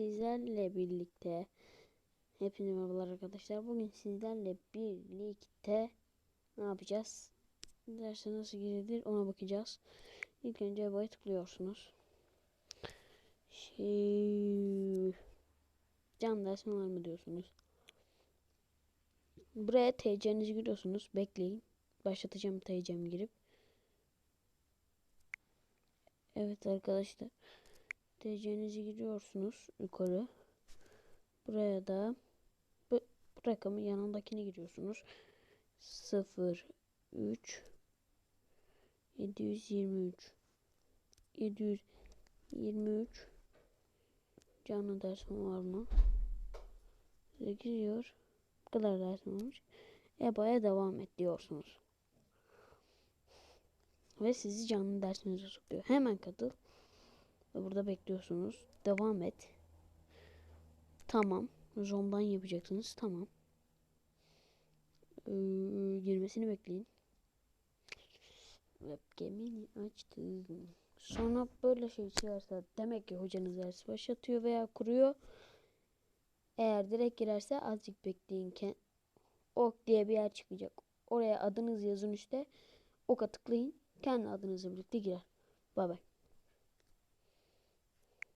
sizlerle birlikte Hepinize merhabalar arkadaşlar. Bugün sizlerle birlikte ne yapacağız? Derse nasıl girilir ona bakacağız. İlk önce EBA'ya tıklıyorsunuz. Şey... Can dersim var mı diyorsunuz. Buraya TC'nizi giriyorsunuz. Bekleyin. Başlatacağım TC'mi girip. Evet arkadaşlar. TC'nizi giriyorsunuz yukarı. Buraya da bu, rakamın yanındakini giriyorsunuz. 0 3 723 723 canlı dersim var mı? Size giriyor. Bu kadar dersim olmuş. EBA'ya devam et diyorsunuz. Ve sizi canlı dersinize sokuyor. Hemen katıl. Burada bekliyorsunuz. Devam et. Tamam. Zondan yapacaksınız. Tamam. Ee, girmesini bekleyin. Webcam'ini açtım. Sonra böyle şey çıkarsa demek ki hocanız ders başlatıyor veya kuruyor. Eğer direkt girerse azıcık bekleyin. Ok diye bir yer çıkacak. Oraya adınız yazın işte. Oka tıklayın. Kendi adınızla birlikte girer. Bay bay.